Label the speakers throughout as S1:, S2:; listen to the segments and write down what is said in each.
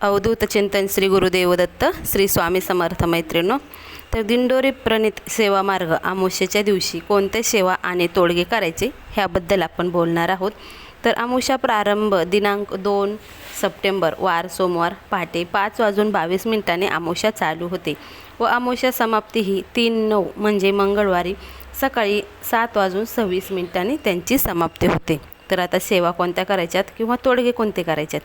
S1: अवधूत चिंतन श्री गुरुदेवदत्त श्री स्वामी समर्थ मैत्रिणो तर दिंडोरी प्रणित सेवा मार्ग आमुष्याच्या दिवशी कोणत्या सेवा आणि तोडगे करायचे ह्याबद्दल आपण बोलणार आहोत. तर आमुषा प्रारंभ दिनांक दोन सप्टेंबर वार सोमवार पहाटे पाच वाजून बावीस मिनिटांनी आमुषा चालू होते व आमुषा समाप्ती ही तीन नऊ म्हणजे मंगळवारी सकाळी सात वाजून सव्वीस मिनिटांनी त्यांची समाप्ती होते. तर आता सेवा कोणत्या करायच्यात किंवा तोडगे कोणते करायच्यात?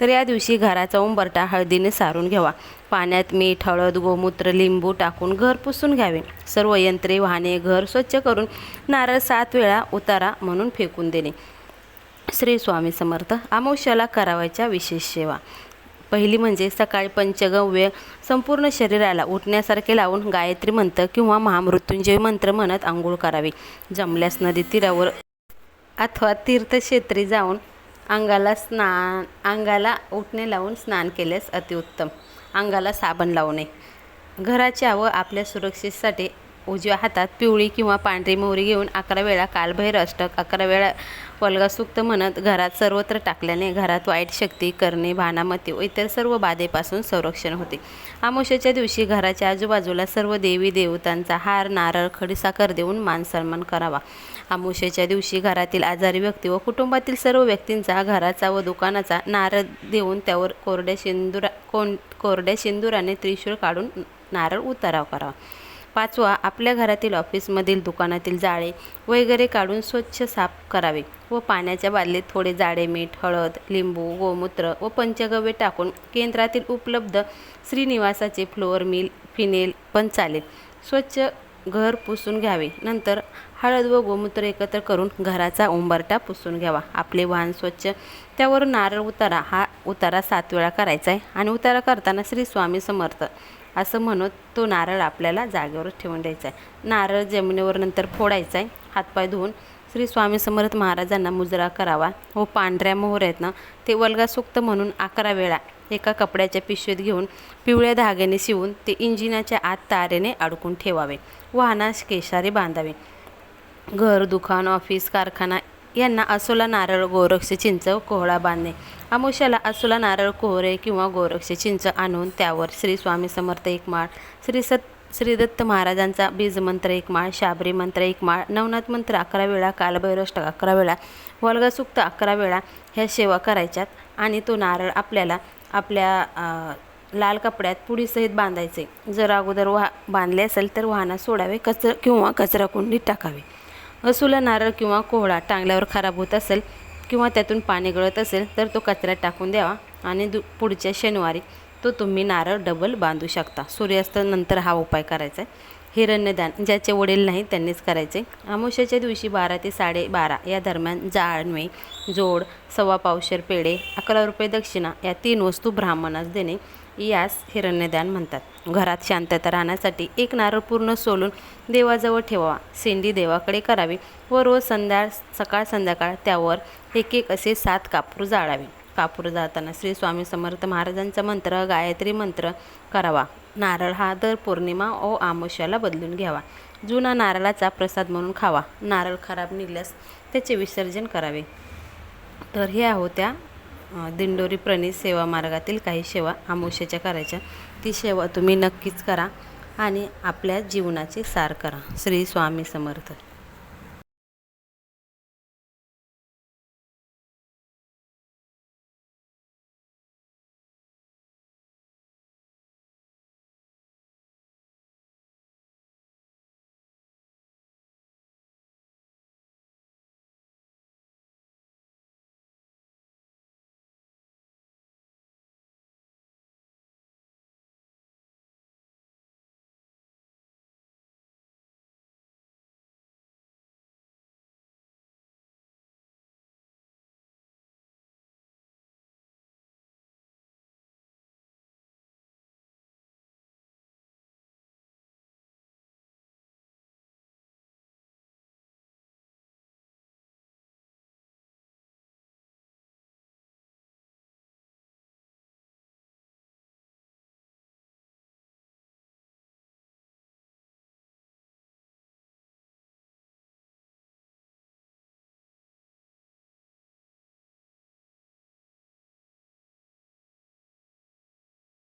S1: तर या दिवशी घराचा उंबरटा हळदीने सारून घ्यावा. पाण्यात मीठ हळद गोमूत्र लिंबू टाकून घर पुसून घ्यावे. सर्व यंत्रे वाहने घर स्वच्छ करून नारळ सात वेळा उतारा म्हणून फेकून देणे. श्री स्वामी समर्थ अमावश्याला करावायच्या विशेष सेवा. पहिली म्हणजे सकाळी पंचगव्य संपूर्ण शरीराला उठण्यासारखे लावून गायत्री मंत्र किंवा महामृत्युंजय मंत्र म्हणत आंघोळ करावी. जमल्यास नदी तीरावर अथवा तीर्थक्षेत्री जाऊन अंगाला स्नान अंगाला उठणे लावून स्नान केल्यास अतिउत्तम. अंगाला साबण लावणे घराच्या व आपल्या सुरक्षेसाठी उजव्या हातात पिवळी किंवा पांढरी मोहरी घेऊन अकरा वेळा कालभैर अष्टक अकरा वेळा वल्गासुक्त म्हणत घरात सर्वत्र टाकल्याने घरात वाईट शक्ती करणे भानामती व इतर सर्व बाधेपासून संरक्षण होते. आमोशाच्या दिवशी घराच्या आजूबाजूला सर्व देवी देवतांचा हार नारळ खडीसाखर देऊन मान सन्मान करावा. आमुष्याच्या दिवशी घरातील आजारी व्यक्ती व कुटुंबातील सर्व व्यक्तींचा घराचा व दुकानाचा नारळ देऊन त्यावर कोरड्या शेंदुरा कोण कोरड्या शेंदुराने त्रिशूळ काढून नारळ उताराव करावा. पाचवा आपल्या घरातील ऑफिसमधील दुकानातील जाळे वगैरे काढून स्वच्छ साफ करावे व पाण्याच्या बादलीत थोडे जाडे मीठ हळद लिंबू गोमूत्र व पंचगव्य टाकून केंद्रातील उपलब्ध श्रीनिवासाचे फ्लोअर मिल फिनेल पण चालेल. स्वच्छ घर पुसून घ्यावे. नंतर हळद व गोमूत्र एकत्र करून घराचा उंबरटा पुसून घ्यावा. आपले वाहन स्वच्छ त्यावर नारळ उतारा. हा उतारा सात वेळा करायचा आहे आणि उतारा करताना श्री स्वामी समर्थ. असं म्हणत तो नारळ आपल्याला जागेवर ठेवून द्यायचा आहे. नारळ जमिनीवर नंतर फोडायचा आहे. हातपाय धुवून श्री स्वामी समर्थ महाराजांना मुजरा करावा. व पांढऱ्या मोहर आहेत ना ते वल्गासुक्त म्हणून अकरा वेळा एका कपड्याच्या पिशवीत घेऊन पिवळ्या धाग्याने शिवून ते इंजिनाच्या आत तारेने अडकून ठेवावे. वाहनास केशारी बांधावे. घर दुकान ऑफिस कारखाना यांना असोला नारळ गोरक्ष चिंच कोहळा बांधणे. आमुष्याला असोला नारळ कोहरे किंवा गोरक्ष चिंच आणून त्यावर श्री स्वामी समर्थ एकमाळ श्री सत श्रीदत्त महाराजांचा बीजमंत्र एक माळ शाबरी मंत्र एक माळ नवनाथ मंत्र अकरा वेळा कालभैरष्ट अकरा वेळा वल्गसुक्त अकरा वेळा ह्या सेवा करायच्यात. आणि तो नारळ आपल्याला आपल्या लाल कपड्यात पुडीसहित बांधायचे. जर अगोदर वाह बांधले असेल तर वाहनात सोडावे कचरा किंवा कचरा कुंडीत टाकावे. असुला नारळ किंवा कोहळा टांगल्यावर खराब होत असेल किंवा त्यातून पाणी गळत असेल तर तो कचऱ्यात टाकून द्यावा. आणि दु पुढच्या शनिवारी तो तुम्ही नारळ डबल बांधू शकता. सूर्यास्तानंतर हा उपाय करायचा आहे. हिरण्यदान ज्याचे वडील नाही त्यांनीच करायचे. अमावस्याच्या दिवशी बारा ते साडेबारा या दरम्यान जाळणे जोड सव्वा पावशेर पेढे अकरा रुपये दक्षिणा या तीन वस्तू ब्राह्मणास देणे यास हिरण्यदान म्हणतात. घरात शांतता राहण्यासाठी एक नारळ पूर्ण सोलून देवाजवळ ठेवावा. सेंडी देवाकडे करावी व रोज संध्या सकाळ संध्याकाळ त्यावर एक एक असे सात कापूर जाळावे. कापूर जाताना श्री स्वामी समर्थ महाराजांचा मंत्र गायत्री मंत्र करावा. नारळ हा दर पौर्णिमा ओ आमोश्याला बदलून घ्यावा. जुना नारळाचा प्रसाद म्हणून खावा. नारळ खराब निघल्यास त्याचे विसर्जन करावे. तर ह्या होत्या दिंडोरी प्रणित सेवा मार्गातील काही सेवा आमोश्याच्या करायच्या. ती सेवा तुम्ही नक्कीच करा आणि आपल्या जीवनाचे सार करा. श्री स्वामी समर्थ.